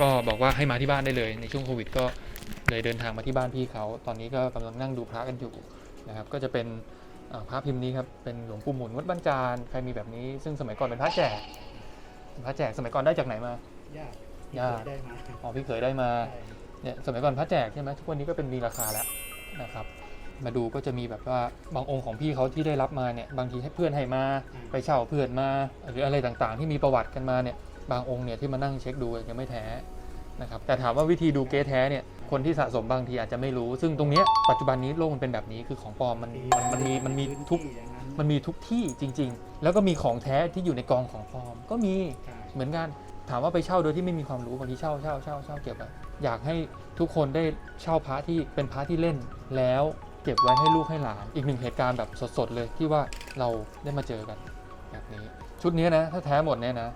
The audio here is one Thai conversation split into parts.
ก็บอกว่าให้มาที่บ้านได้เลย ในช่วงโควิด ก็เลยเดินทางมาที่บ้านพี่เขา ตอนนี้ก็กำลังนั่งดูพระกันอยู่นะครับ ก็จะเป็นเอ่อพระพิมพ์นี้ครับ เป็นหลวงปู่หมุนวัดบ้านจานใครมีแบบนี้ ซึ่งสมัยก่อนเป็นพระแจกเป็นพระแจกสมัยก่อนได้จากไหนมา ยากยากได้มาอ๋อพี่เคยได้มาใช่เนี่ยสมัยก่อนพระแจกใช่ไหมทุกวันนี้ก็เป็นมีราคาแล้วนะครับ มาดูก็จะมีแบบว่าบางองค์ของพี่เขาที่ได้รับมาเนี่ย บางทีให้เพื่อนให้มา ไปเช่าเพื่อนมา หรืออะไรต่างๆ ที่มีประวัติกันมาเนี่ย บางองค์เนี่ยที่มานั่งเช็คดูยังไม่แท้นะครับแต่ถามว่าวิธีดูเก๊แท้เนี่ยคนที่สะสมบางทีอาจจะไม่รู้ ซึ่งตรงเนี้ยปัจจุบันนี้โลกมันเป็นแบบนี้คือของปลอมมันมันมันมีมันมีทุกพื้ที่อย่างนั้นมันมีทุกที่จริง ๆ แล้วก็มีของแท้ที่อยู่ในกองของปลอมก็มีใช่เหมือนกันถามว่าไปเช่าโดยที่ไม่มีความรู้บางทีเช่าเช่าเช่าเช่าเก็บไว้อยากให้ทุกคนได้เช่าพระที่เป็นพระที่เล่นแล้วเก็บไว้ให้ลูกให้หลาน อีกหนึ่งเหตุการณ์แบบสดๆเลยที่ว่าเราได้มาเจอกันแบบนี้ ชุดนี้นะถ้าแท้หมดเนี่ยนะ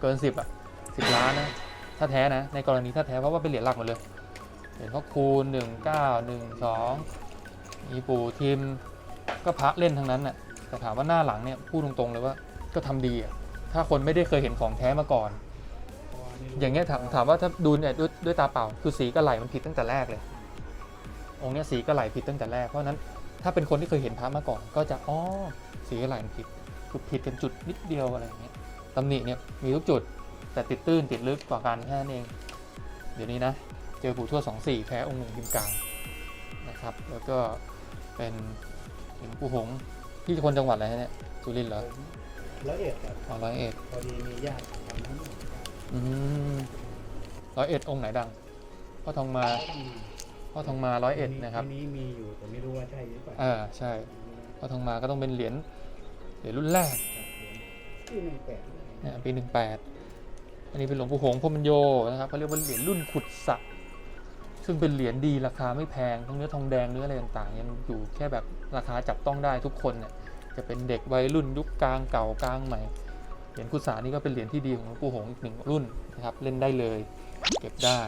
เกินสิบอะสิบล้านนะ ถ้าแท้นะ ในกรณีถ้าแท้เพราะว่าเป็นเหรียญหลักหมดเลย เหรียญพ่อคูณหนึ่งเก้าหนึ่งสองมีปู่ทิมก็พระเล่นทั้งนั้นน่ะ แต่ถามว่าหน้าหลังเนี่ยพูดตรงๆเลยว่าก็ทำดีอะถ้าคนไม่ได้เคยเห็นของแท้มาก่อน อย่างเงี้ยถามถามว่าถ้าดูเนี่ยด้วยด้วยตาเปล่า คือสีกระไหลมันผิดตั้งแต่แรกเลย องค์เนี้ยสีกระไหลผิดตั้งแต่แรก เพราะฉะนั้นถ้าเป็นคนที่เคยเห็นพระมาก่อน ก็จะอ๋อสีกระไหลมันผิดคือผิดกันจุดนิดเดียวอะไรอย่างเงี้ย ตำหนิเนี่ยมีทุกจุดแต่ติดตื้นติดลึกกว่ากันแค่นั้นเอง เดี๋ยวนี้นะ เจอปู่ทวดสองสี่แพ้องค์หนึ่งพิมพ์กลางนะครับ แล้วก็เป็นหลวงปู่หงส์พี่คนจังหวัดอะไรฮะเนี่ยสุรินทร์เหรอผมร้อยเอ็ดครับอ๋อร้อยเอ็ดพอดีมีญาติทำทั้งหมดครับอืมร้อยเอ็ดองค์ไหนดังพ่อทองมาก็ต้องมาพ่อทองมาร้อยเอ็ดนะครับทีนี้มีอยู่แต่ไม่รู้ว่าใช่หรือเปล่าอ่าใช่พ่อทองมาก็ต้องเป็นเหรียญเหรียญรุ่นแรกที่หนึ่งแปดเนี่ย ปีหนึ่งแปดอันนี้เป็นหลวงปู่หงส์พรหมโยนะครับเขาเรียกว่าเหรียญรุ่นขุดสระซึ่งเป็นเหรียญดีราคาไม่แพงทั้งเนื้อทองแดงเนื้ออะไรต่างๆยังอยู่แค่แบบราคาจับต้องได้ทุกคนเนี่ยจะเป็นเด็กวัยรุ่นยุคกลางเก่ากลางใหม่เหรียญขุดสระนี่ก็เป็นเหรียญที่ดีของหลวงปู่หงส์อีกหนึ่งรุ่นนะครับเล่นได้เลย เก็บได้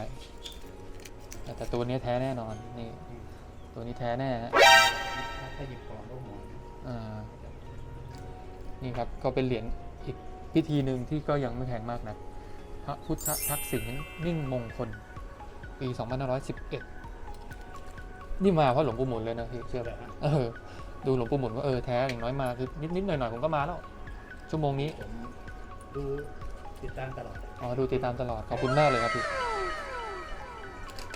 แต่ตัวนี้แท้แน่นอนนี่ตัวนี้แท้แน่ฮะถ้าหยิบของก็หัวนะอ่านี่ครับก็เป็นเหรียญอีก พิธีหนึ่งที่ก็ยังไม่แพงมากนะพระพุทธทักษิณนิ่งมงคล ปี2511 นี่มาเพราะหลวงปู่หมุนเลยนะพี่เชื่อไหมแต่เออดูหลวงปู่หมุนว่าเออแท้อย่างน้อยมาคือนิดๆหน่อยๆผมก็มาแล้ว ชั่วโมงนี้ผมดูติดตามตลอดอ๋อดูติดตามตลอดขอบคุณมากเลยครับพี่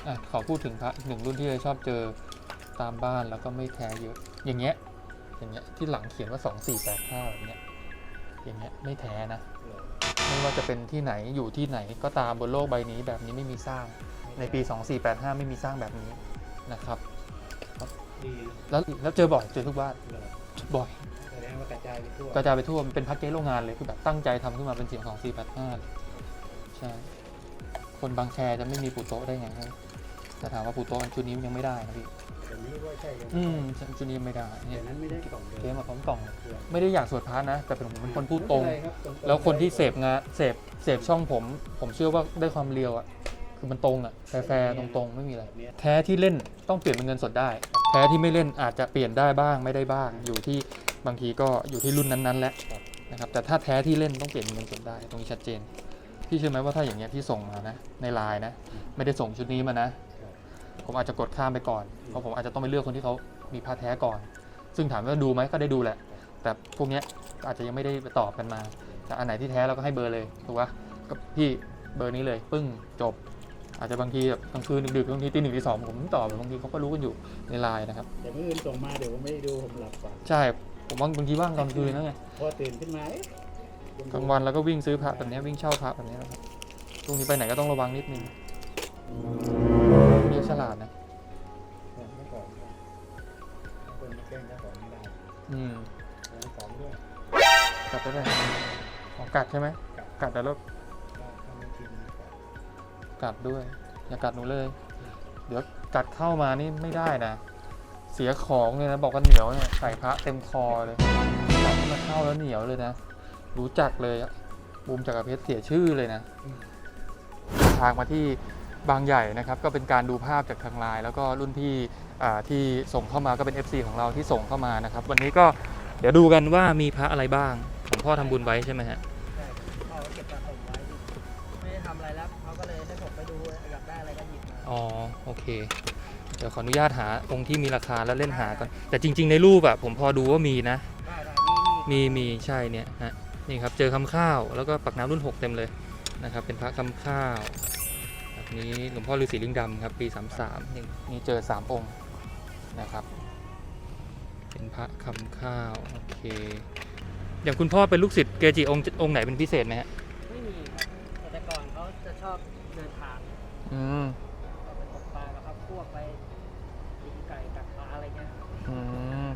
อะขอพูดถึงพระอีกหนึ่งรุ่นที่เราชอบเจอตามบ้านแล้วก็ไม่แท้เยอะ อย่างเงี้ยอย่างเงี้ยที่หลังเขียนว่า 2485แบบเนี้ย อย่างเงี้ยไม่แท้นะ ไม่ว่าจะเป็นที่ไหนอยู่ที่ไหนก็ตามบนโลกใบนี้แบบนี้ไม่มีสร้างในปี 2485 ไม่มีสร้างแบบนี้นะครับดีแล้วแล้วเจอบ่อยเจอทุกบ้านเลยบ่อยแสดงว่ากระจายไปทั่วกระจายไปทั่วมันเป็นพักเก๊โรงงานเลยคือแบบตั้งใจทำขึ้นมาเป็นเสียงของ485เลยใช่คนบางแคจะไม่มีปูโต๊ะได้ไงครับแต่ถามว่าปูโต๊ะชุดนี้มันยังไม่ได้นะพี่ แต่ไม่รู้ว่าใช่ยังอืมชุดนี้ยังไม่ได้เดี๋เนี่ยยวนั้นไม่ได้กล่องเดียวเก๊มาพร้อมกล่องเลยเผื่อไม่ได้อยากสวดพาร์ทนะ แต่เป็นผมเป็นคนพูดตรง ไม่เป็นไคบตๆแล้วคนที่เสพงานเสพเสพช่องผม ผมเชื่อว่าได้ความเรียวอะคือมันตรงอะแฟร์ๆตรงๆ ไม่มีอะไรแบบเนี้ยแท้ที่เล่นต้องเปลี่ยนเป็นเงินสดได้ แท้ที่ไม่เล่นอาจจะเปลี่ยนได้บ้างไม่ได้บ้าง อยู่ที่บางทีก็อยู่ที่รุ่นนั้นๆแหละนะครับแต่ถ้าแท้ที่เล่นต้องเปลี่ยนเป็นเงินสดได้ ตรงนี้ชัดเจน พี่เชื่อไหมว่าถ้าอย่างเงี้ยพี่ส่งมานะ ในไลน์นะ ไม่ได้ส่งชุดนี้มานะ ผมอาจจะกดข้ามไปก่อน เพราะผมอาจจะต้องไปเลือกคนที่เขามีผ้าแท้ก่อน ซึ่งถามว่าดูไหมก็ได้ดูแหละ แต่พวกเนี้ยอาจจะยังไม่ได้ไปตอบกันมา แต่อันไหนที่แท้เราก็ให้เบอร์เลยถูกปะก็พี่เบอร์นี้เลย ปึ้งจบ อาจจะบางทีแบบกลางคืนดึกๆบางทีตีหนึ่งตีสองผมตอบบางทีเขาก็รู้กันอยู่ในไลน์นะครับแต่เมื่อคืนส่งมาเดี๋ยวผมไม่ได้ดูผมหลับก่อนใช่ผมว่าบางทีว่างตอนคืนนะไงพอตื่นขึ้นมาเอ๊ะคุณดูกลางวันเราก็วิ่งซื้อพระแบบเนี้ยวิ่งเช่าพระแบบเนี้ยนะครับช่วงนี้ไปไหนก็ต้องระวังนิดนึงเรียก ฉลาดนะแบบเมื่อก่อนครับคนมาแกล้งเจ้าของไม่ได้อืมของของด้วยกัดได้ไหมอ๋อกัดใช่ไหมกัดแต่แล้วก็ทำให้กินก่อนกัดด้วย อย่ากัดหนูเลย เดี๋ยวกัดเข้ามานี่ไม่ได้นะ เสียของเลยนะบอกว่าเหนียวเนี่ยใส่พระเต็มคอเลยกัดเข้ามาเข้าแล้วเหนียวเลยนะ รู้จักเลยอะบูมจักรเพชรเสียชื่อเลยนะ ทางมาที่ บางใหญ่นะครับก็เป็นการดูภาพจากทางไลน์แล้วก็รุ่นพี่อ่าที่ส่งเข้ามาก็เป็น FC ของเราที่ส่งเข้ามานะครับ วันนี้ก็เดี๋ยวดูกันว่ามีพระอะไรบ้างของพ่อทำบุญไว้ใช่ไหมฮะใช่พ่อเก็บสะสมไว้ไม่ได้ทำอะไรแล้วพเขาก็เลยให้ผมไปดูอยากได้อะไรก็หยิบมาอ๋อโอเคเดี๋ยวขออนุญาตหาองค์ที่มีราคาแล้วเล่นหาก่อนแต่จริง ๆ ในรูปอะผมพอดูว่ามีนะได้ได้นี่นี่มีมีใช่เนี่ยฮะนี่ครับเจอคำข้าวแล้วก็ปักน้ำรุ่น 6 เต็มเลยนะครับเป็นพระคำข้าวแบบ นี้หลวงพ่อฤาษีลิงดำครับ ปี 33นี่นี่เจอ 3 องค์นะครับ เป็นพระคำข้าวโอเค อย่างคุณพ่อเป็นลูกศิษย์เกจิองค์องค์ไหนเป็นพิเศษไหมฮะไม่มีครับแต่แต่ก่อนเขาจะชอบเดินทางอืมก็ไปตกปลากับพักพวกไปยิงไก่กัดปลาอะไรเงี้ยอืม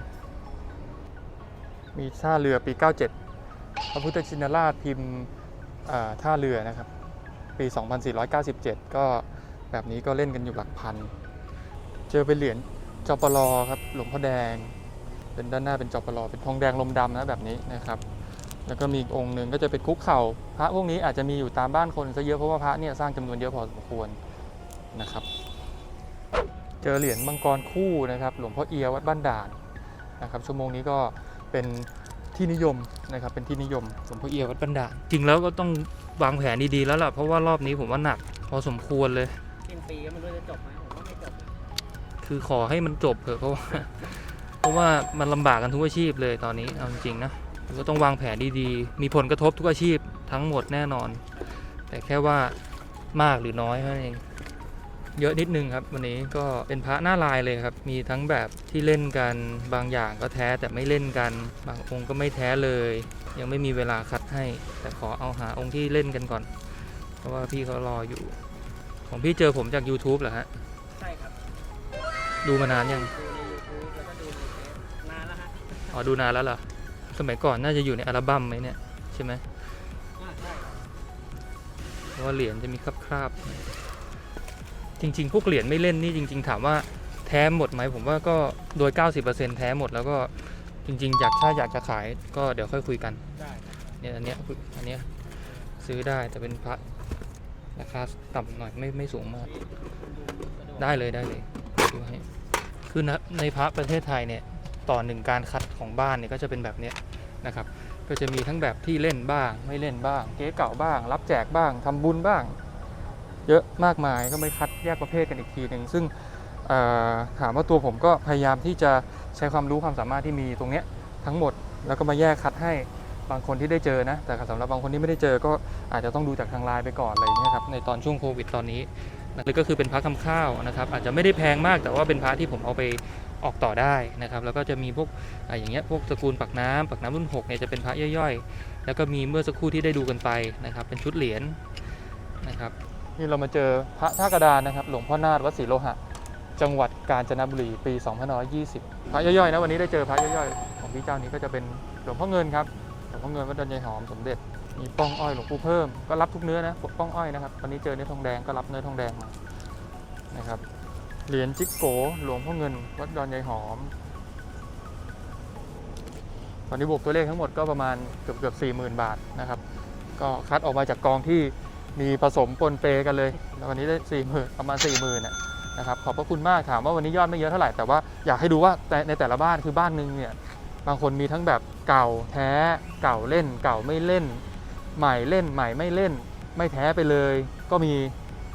มีท่าเรือปี 97พระพุทธชินราชพิมพ์อ่าท่าเรือนะครับ ปี 2497 ก็แบบนี้ก็เล่นกันอยู่หลักพัน เจอเป็นเหรียญจปลครับหลวงพ่อแดง เป็นด้านหน้าเป็นจปลเป็นทองแดงลมดำนะแบบนี้นะครับ แล้วก็มีอีกองค์หนึ่งก็จะเป็นคุกเข่าพระพวกนี้อาจจะมีอยู่ตามบ้านคนซะเยอะเพราะว่าพระเนี่ยสร้างจำนวนเยอะพอสมควรนะครับ เจอเหรียญมังกรคู่นะครับหลวงพ่อเอียวัดบ้านด่านนะครับชั่วโมงนี้ก็เป็นที่นิยมนะครับเป็นที่นิยมหลวงพ่อเอียวัดบ้านด่านจริงแล้วก็ต้อง วางแผนดีๆแล้วล่ะ เพราะว่ารอบนี้ผมว่าหนัก พอสมควรเลยสิ้นปีก็ไม่รู้จะจบไหมผมว่าไม่จบคือขอให้มันจบเถอะเพราะว่าเพราะว่ามันลำบากกันทุกอาชีพเลยตอนนี้เอาจริงๆนะก็ต้องวางแผนดีๆ มีผลกระทบทุกอาชีพทั้งหมดแน่นอน แต่แค่ว่ามากหรือน้อยเท่านั้นเอง เยอะนิดนึงครับ วันนี้ก็เป็นพระหน้าลายเลยครับ มีทั้งแบบที่เล่นกันบางอย่างก็แท้แต่ไม่เล่นกัน บางองค์ก็ไม่แท้เลย ยังไม่มีเวลาคัดให้ แต่ขอเอาหาองค์ที่เล่นกันก่อน เพราะว่าพี่เขารออยู่ ของพี่เจอผมจาก YouTube เหรอฮะ ใช่ครับดูมานานยังดูใน YouTube แล้วก็ดูในเฟซนานแล้วฮะอ๋อดูนานแล้วเหรอสมัยก่อนน่าจะอยู่ในอัลบั้มไหมเนี่ยใช่ไหมอ่าใช่ครับเพราะว่าเหรียญจะมีคราบคราบ จริง ๆ พวกเหรียญไม่เล่นนี่จริง ๆ ถามว่าแท้หมดไหมผมว่าก็โดย 90%แท้หมดแล้วก็จริง ๆ อยากถ้าอยากจะขายก็เดี๋ยวค่อยคุยกันเนี่ยอันเนี้ยอันเนี้ยซื้อได้แต่เป็นพระราคาต่ำหน่อยไม่ไม่สูงมาก ได้เลยได้เลยดูให้คือนะในพระประเทศไทยเนี่ยต่อหนึ่งการคัดของบ้านเนี่ยก็จะเป็นแบบเนี้ยนะครับ ก็จะมีทั้งแบบที่เล่นบ้าง ไม่เล่นบ้าง เก๊เก่าบ้าง รับแจกบ้างทำบุญบ้าง เยอะมากมายก็ไม่คัดแยกประเภทกันอีกทีหนึ่งซึ่งถามว่าตัวผมก็พยายามที่จะใช้ความรู้ความสามารถที่มีตรงนี้ทั้งหมดแล้วก็มาแยกคัดให้บางคนที่ได้เจอนะ แต่สำหรับบางคนที่ไม่ได้เจอก็อาจจะต้องดูจากทางไลน์ไปก่อนอะไรอย่างเงี้ยครับในตอนช่วงโควิดตอนนี้หรือก็คือเป็นพระคำข้าวนะครับ อาจจะไม่ได้แพงมากแต่ว่าเป็นพระที่ผมเอาไปออกต่อได้นะครับ แล้วก็จะมีพวกออย่างเงี้ยพวกตระกูลปักน้ำปักน้ำรุ่น6เนี่ยจะเป็นพระย่อยๆ แล้วก็มีเมื่อสักครู่ที่ได้ดูกันไปนะครับ เป็นชุดเหรียญนะครับ นี่เรามาเจอพระท่ากระดานนะครับ หลวงพ่อนาฏวัดศรีโลหะ จังหวัดกาญจนบุรีปี2520 พระย่อยๆนะวันนี้ได้เจอพระย่อยๆ ของพี่เจ้านี้ก็จะเป็นหลวงพ่อเงินครับ หลวงพ่อเงินวัดดอนยายหอมสมเด็จ มีป้องอ้อยหลวงปู่เพิ่ม ก็รับทุกเนื้อนะป้องอ้อยนะครับ วันนี้เจอเนื้อทองแดงก็รับเนื้อทองแดงมา นะครับ เหรียญจิกโกหลวงพ่อเงินวัดดอนยายหอม ตอนนี้บวกตัวเลขทั้งหมดก็ประมาณเกือบเกือบสี่หมื่นบาทนะครับ ก็คัดออกมาจากกองที่ มีผสมปนเปกันเลยแล้ววันนี้ได้สี่หมื่นประมาณสี่หมื่นนะครับ ขอบพระคุณมากถามว่าวันนี้ยอดไม่เยอะเท่าไหร่ แต่ว่าอยากให้ดูว่าแต่ในแต่ละบ้านคือบ้านหนึ่งเนี่ย บางคนมีทั้งแบบเก่าแท้ เก่าเล่น เก่าไม่เล่น ใหม่เล่น ใหม่ไม่เล่น ไม่แท้ไปเลย ก็มี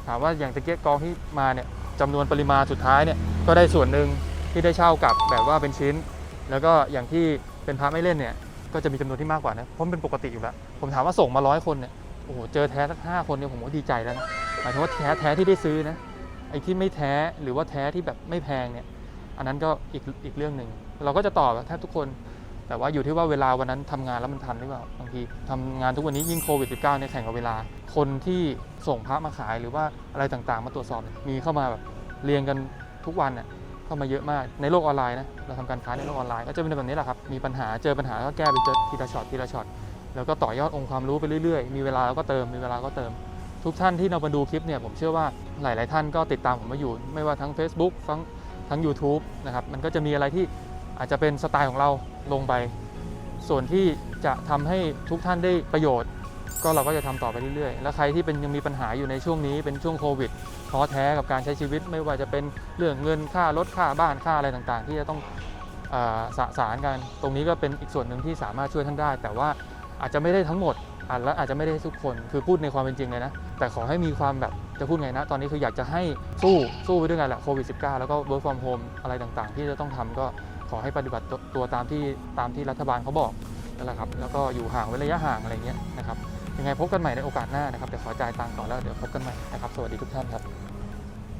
ถามว่าอย่างตะเกียกกองที่มาเนี่ยจำนวนปริมาณสุดท้ายเนี่ย ก็ได้ส่วนหนึ่งที่ได้เช่ากลับแบบว่าเป็นชิ้น แล้วก็อย่างที่เป็นพระไม่เล่นเนี่ย ก็จะมีจำนวนที่มากกว่านะ เพราะเป็นปกติอยู่แล้ว ผมถามว่าส่งมาร้อยคนเนี่ย โอ้โหเจอแท้สักห้าคนเนี่ยผมก็ดีใจแล้วนะหมายถึงว่าแท้แท้ที่ได้ซื้อนะไอ้ที่ไม่แท้หรือว่าแท้ที่แบบไม่แพงเนี่ย อันนั้นก็อีกอีกเรื่องหนึ่งเราก็จะตอบแทบทุกคน แต่ว่าอยู่ที่ว่าเวลาวันนั้นทำงานแล้วมันทันหรือเปล่าบางทีทำงานทุกวันนี้ยิ่งโควิด -19 เนี่ยแข่งกับเวลา คนที่ส่งพระมาขายหรือว่าอะไรต่างๆ มาตรวจสอบมีเข้ามาแบบเรียงกันทุกวันน่ะเข้ามาเยอะมากในโลกออนไลน์นะเราทำการค้าในโลกออนไลน์ก็จะเป็นแบบนี้แหละครับมีปัญหาเจอปัญหาก็แก้ไปเจอทีละช็อตทีละช็อต แล้วก็ต่อยอดองค์ความรู้ไปเรื่อยๆ มีเวลาเราก็เติม มีเวลาก็เติม ทุกท่านที่เรามาดูคลิปเนี่ยผมเชื่อว่าหลาย ๆ ท่านก็ติดตามผมมาอยู่ ไม่ว่าทั้ง Facebook ทั้งทั้ง u t u b e นะครับ มันก็จะมีอะไรที่อาจจะเป็นสไตล์ของเราลงไป ส่วนที่จะทำให้ทุกท่านได้ประโยชน์ ก็เราก็จะทำต่อไปเรื่อย ๆ แล้วใครที่เป็นยังมีปัญหาอยู่ในช่วงนี้เป็นช่วงโควิดท้อแท้กับการใช้ชีวิต ไม่ว่าจะเป็นเรื่องเงินค่ารถค่าบ้านค่าอะไรต่าง ๆ ที่จะต้องอสะสารกัน ตรงนี้ก็เป็นอีกส่วนหนึ่งที่สามารถช่วยท่านได้ แต่ว่า อาจจะไม่ได้ทั้งหมดอาจและอาจจะไม่ได้ทุกคนคือพูดในความเป็นจริงเลยนะ แต่ขอให้มีความแบบจะพูดไงนะ ตอนนี้คืออยากจะให้สู้สู้ไปด้วยกันแหละโควิด -19 แล้วก็ work from home อะไรต่างๆ ที่จะต้องทำก็ขอให้ปฏิบัติตัวตัวตามที่ตามที่รัฐบาลเขาบอกนั่นแหละครับแล้วก็อยู่ห่างเว้นระยะห่างอะไรเงี้ยนะครับยังไงพบกันใหม่ในโอกาสหน้านะครับเดี๋ยวขอจ่ายตังค์ก่อนแล้วเดี๋ยวพบกันใหม่นะครับสวัสดีทุกท่านครับ